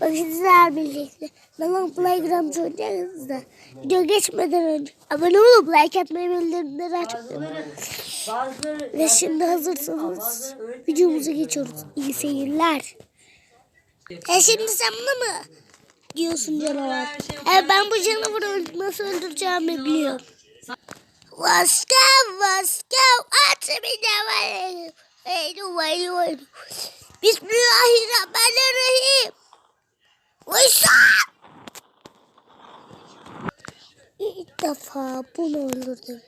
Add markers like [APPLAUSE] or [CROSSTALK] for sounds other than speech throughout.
Bakın sizler birlikte. Balon Playground oynayacağız. Video geçmeden önce abone olup like atmayı bildirimleri açmayı Ve şimdi hazırsanız videomuza geçiyoruz. İyi seyirler. E şimdi sen bunu mu diyorsun canavar? E ben bu canavarı nasıl öldüreceğimi biliyorum. Vaska vaska at beni var. Hey vay vay. Bismillahirrahmanirrahim. Vaysa. İlk defa bunu öldürdüm.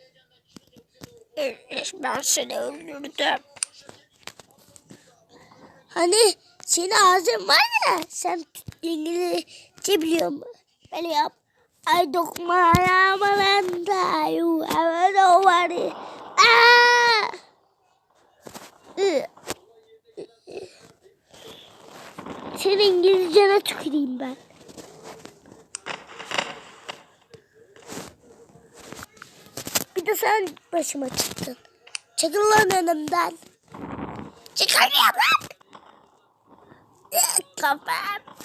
Ben seni öldürdüm. Hani senin ağzın var ya sen İngilizce biliyor musun? Böyle yap. Ay dokma ayağıma da yu evet o var ya. Aa! Ü. Senin İngilizcene tüküreyim ben. Bir de sen başıma çıktın. Çekil lan önümden. Çıkarmıyorum lan. Kafam.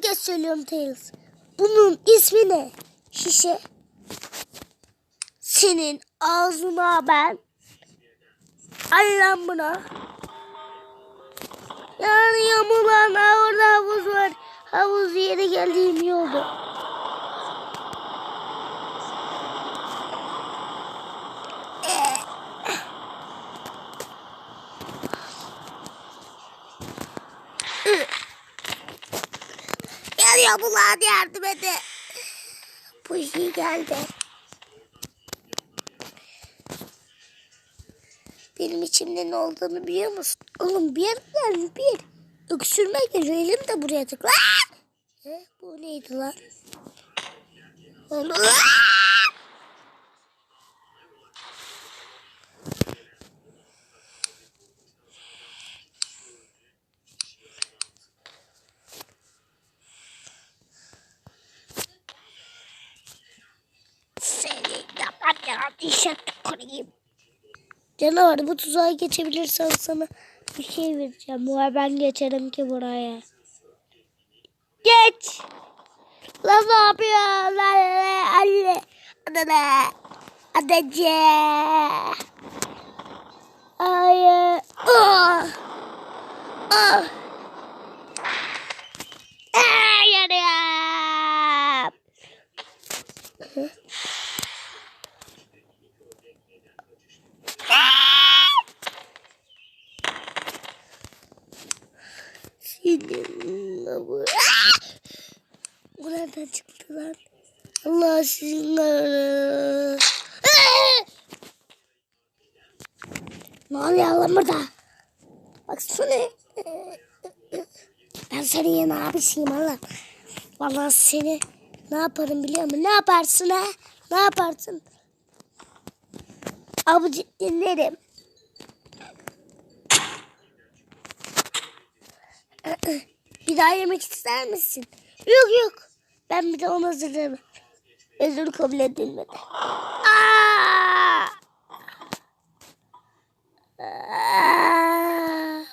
Son kez söylüyorum Tails. Bunun ismi ne? Şişe. Senin ağzına ben lan buna. Yani yamulan orada havuz var. Havuz yeri geldiğim iyi yamulan yardım edin. Bu iyi geldi. Benim içimde ne olduğunu biliyor musun? Oğlum bir yerden bir öksürme geliyor. Elim de buraya tık. Lan! He, bu neydi lan? Oğlum. Lan! Seni dişe tüküreyim. Canavar bu tuzağa geçebilirsen sana bir şey vereceğim. Var ben geçerim ki buraya. Geç. Lan ne yapıyor? Lan anne. Adana. Adacı. Hayır. Ah. Ah. Ah, yanıyorum. Senin bu. Bu nereden çıktı lan? Allah aşkına. Ne oluyor lan burada? Baksana. Ben senin yeni abisiyim Allah. Vallahi seni ne yaparım biliyor musun? Ne yaparsın ha? Ne yaparsın? Abici dinlerim. [CLEARS THROAT] Bir daha yemek ister misin? Yok yok. Ben bir de onu hazırlarım. Özür kabul edilmedi. Aa! Aa!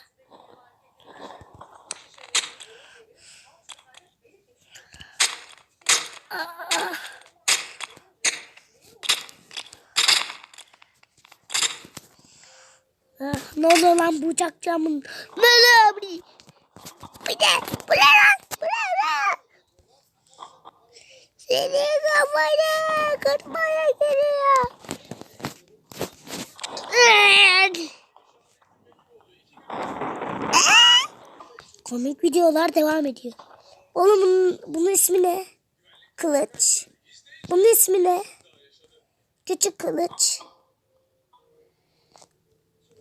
Ah, Ne oluyor lan bu camın? Ne oluyor Bu ne lan? Seni kafana kırmaya geliyor. Evet. Komik videolar devam ediyor. Oğlum bunun, bunun ismi ne? Kılıç. Bunun ismi ne? Küçük kılıç.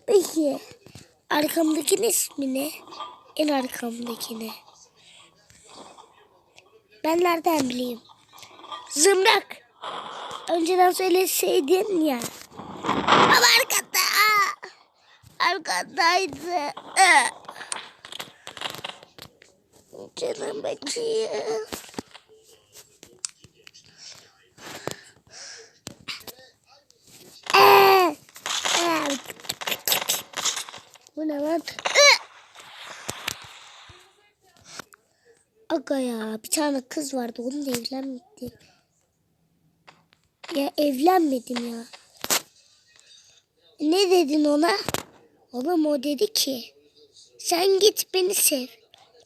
Peki arkamdakinin ismi ne? En arkamdakini. Ben nereden bileyim? Zımrak. Önceden söyleseydin ya. Ama arkada. Arkadaydı. Ee. Canım acıyor. Ee, ee. Bu ne lan? Ee! Aga ya bir tane kız vardı onunla evlenmedi. Ya evlenmedim ya. Ne dedin ona? Oğlum o dedi ki sen git beni sev.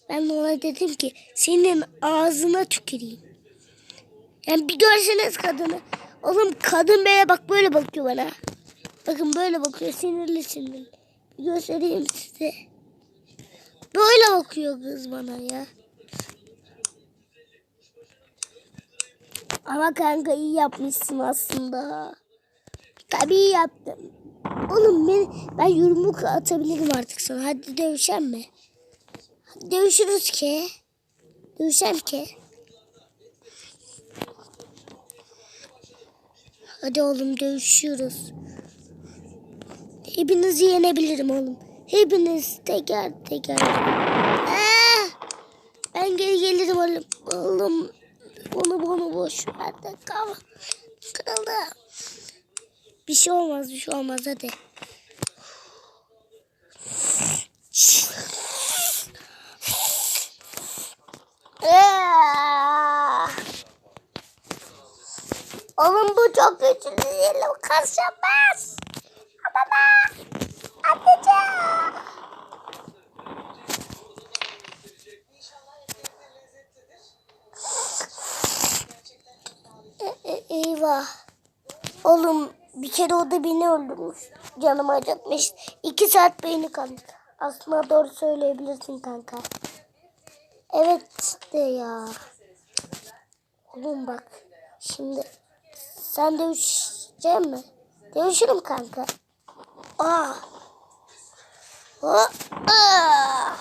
Ben ona dedim ki senin ağzına tüküreyim. Yani bir görseniz kadını. Oğlum kadın böyle bak böyle bakıyor bana. Bakın böyle bakıyor sinirli sinirli. Bir göstereyim size. Böyle bakıyor kız bana ya. Ama kanka iyi yapmışsın aslında. Tabii iyi yaptım. Oğlum ben, ben yumruk atabilirim artık sana. Hadi dövüşen mi? Dövüşürüz ki. Dövüşen ki. Hadi oğlum dövüşüyoruz. Hepinizi yenebilirim oğlum. Hepiniz teker teker. Aa! Ben geri gelirim oğlum. Oğlum bunu bunu boş ver de kal. Kırıldı. Bir şey olmaz bir şey olmaz hadi. Aa! Oğlum bu çok güçlü değil. Karşılamaz. Baba. Anneciğim. Eyvah. Oğlum bir kere o da beni öldürmüş. Canımı acıtmış. İki saat beyni kaldı. Aslında doğru söyleyebilirsin kanka. Evet de ya. Oğlum bak. Şimdi sen dövüşecek mi? Dövüşürüm kanka. Aa. Aa. Aa.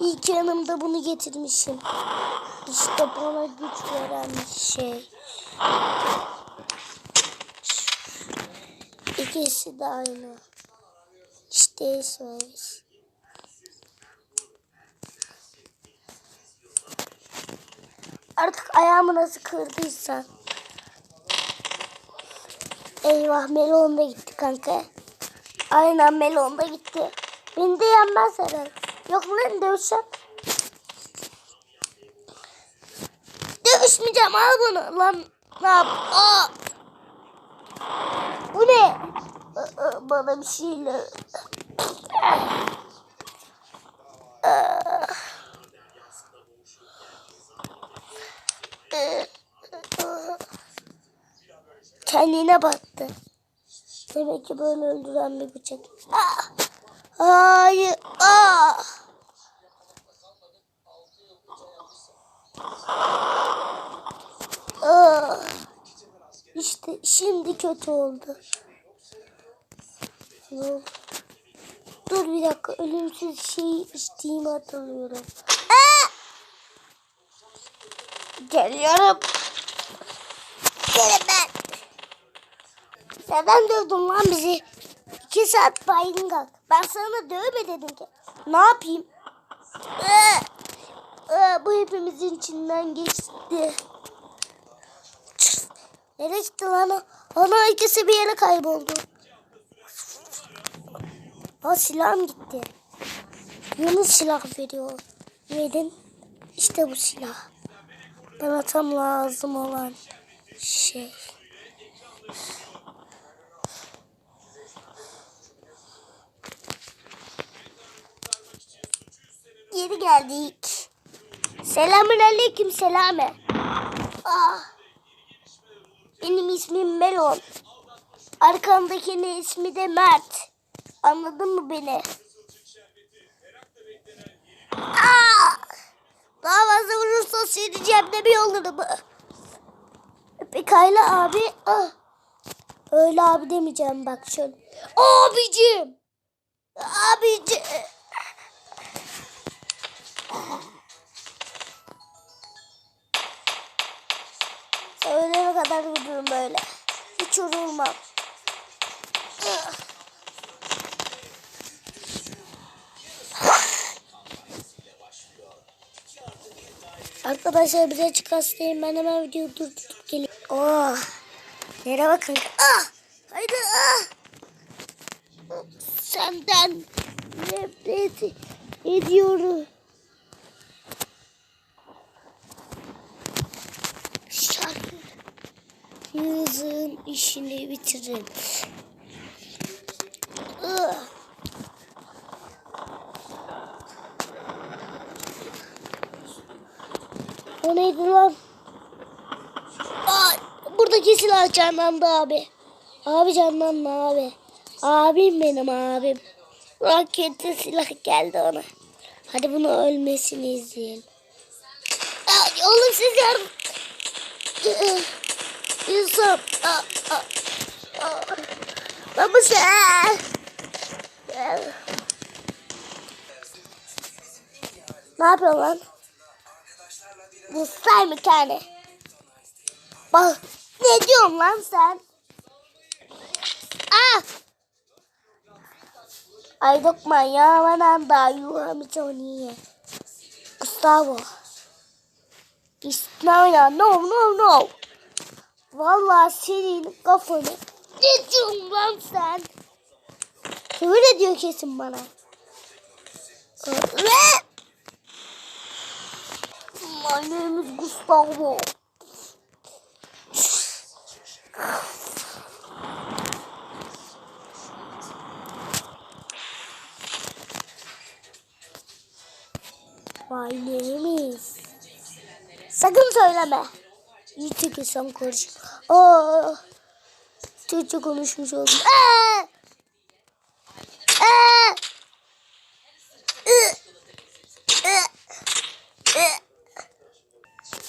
İyi ki yanımda bunu getirmişim. İşte bana güç veren şey. İkisi de aynı. İşte söz. Artık ayağımı nasıl kırdıysan. Eyvah melon da gitti kanka. Aynen melon da gitti. Beni de yenmez herhalde. Yok lan dövüşeceğim. Dövüşmeyeceğim al bunu. Lan ne yap? Aa! Bu ne? Aa, Bana bir şeyler. Aa. Kendine battı. Demek ki böyle öldüren bir bıçak. Ah! Hayır. Ah! Ah! İşte şimdi kötü oldu. Dur bir dakika ölümsüz şey içtiğimi hatırlıyorum. Ah! Geliyorum. Gelin ben. Neden dövdün lan bizi? İki saat baygın kalk. Ben sana dövme dedim ki. Ne yapayım? Ee, ee, bu hepimizin içinden geçti. Nereye gitti lan? Ana ikisi bir yere kayboldu. Ha silahım gitti. Yeni silah veriyor. Verin. İşte bu silah. Bana tam lazım olan şey. Geri geldik. Selamün aleyküm selame. Ah. Benim ismim Melon. Arkamdakinin ismi de Mert. Anladın mı beni? Ah! Daha fazla vurursa seni cebde bir yollarım. Pekala abi. Ah. Öyle abi demeyeceğim bak şöyle. Abicim. Arkadaşlar bize çık hastayım. Ben hemen videoyu durdurup geleyim. Oh. Nereye bakın. Ah. Haydi ah. Senden nefret ediyorum. Şarkı. Yüzün işini bitirin. Ah. O neydi lan? Ay, buradaki silah canlandı abi. Abi canlandı abi. Abim benim abim. Roketli silah geldi ona. Hadi bunu ölmesini izleyelim. Ay, oğlum siz yardım. Yusuf. Baba sen. Ne yapıyorsun lan? Bu say bir tane. Bak ne diyorsun lan sen? Ah! Ay dokma ya bana da yuhamitoniye. Gustavo. İsmaila no no no. Vallahi senin kafanı. Ne diyorsun lan sen? Küfür ediyor kesin bana. Ve is Gustavo. Söyleme. İyi çünkü sen konuş. Aa, Türkçe konuşmuş oldum. Aa! Aa!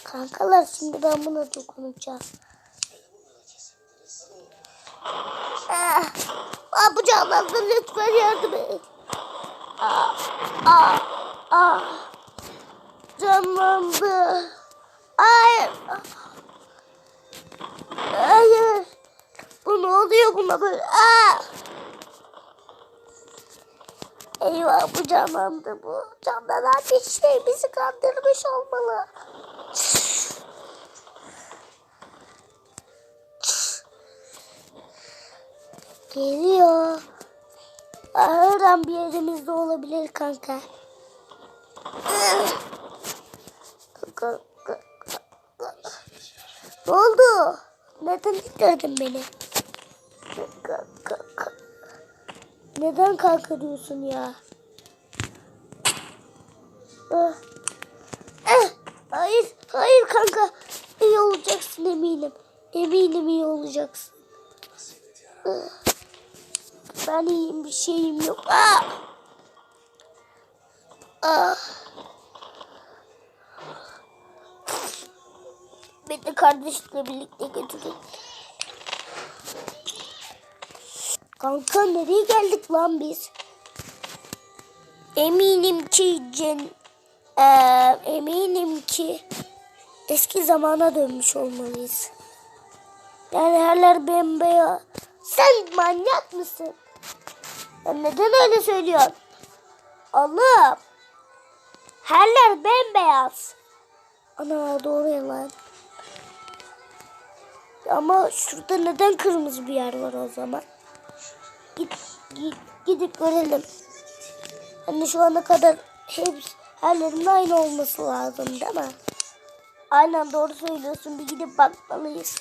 Kankalar şimdi ben buna dokunacağım. Ah, ah, bu canlandı lütfen yardım et. Ah, ah, ah. Canlandı. Hayır. Hayır. Bu ne oluyor buna böyle? Ah. Eyvah bu canlandı bu. Canlanan bir şey bizi kandırmış olmalı. Geliyor. Her an bir yerimizde olabilir. Kanka, Ne oldu? Neden ittirdin beni? Kanka, Neden kanka diyorsun ya? Ah. Eh, hayır, hayır kanka. İyi olacaksın eminim. Eminim iyi olacaksın. Ah. Ben iyiyim bir şeyim yok. Ah! Ah! Beni kardeşle birlikte götürün. Kanka nereye geldik lan biz? Eminim ki Cen... Eee, eminim ki eski zamana dönmüş olmalıyız. Yani herler bembeyaz. Sen manyak mısın? Ya neden öyle söylüyorsun? Allah'ım. Herler bembeyaz. Ana doğru ya lan. Ama şurada neden kırmızı bir yer var o zaman? Git, git gidip görelim. Hani şu ana kadar hepsi herlerin aynı olması lazım değil mi? Aynen doğru söylüyorsun. Bir gidip bakmalıyız.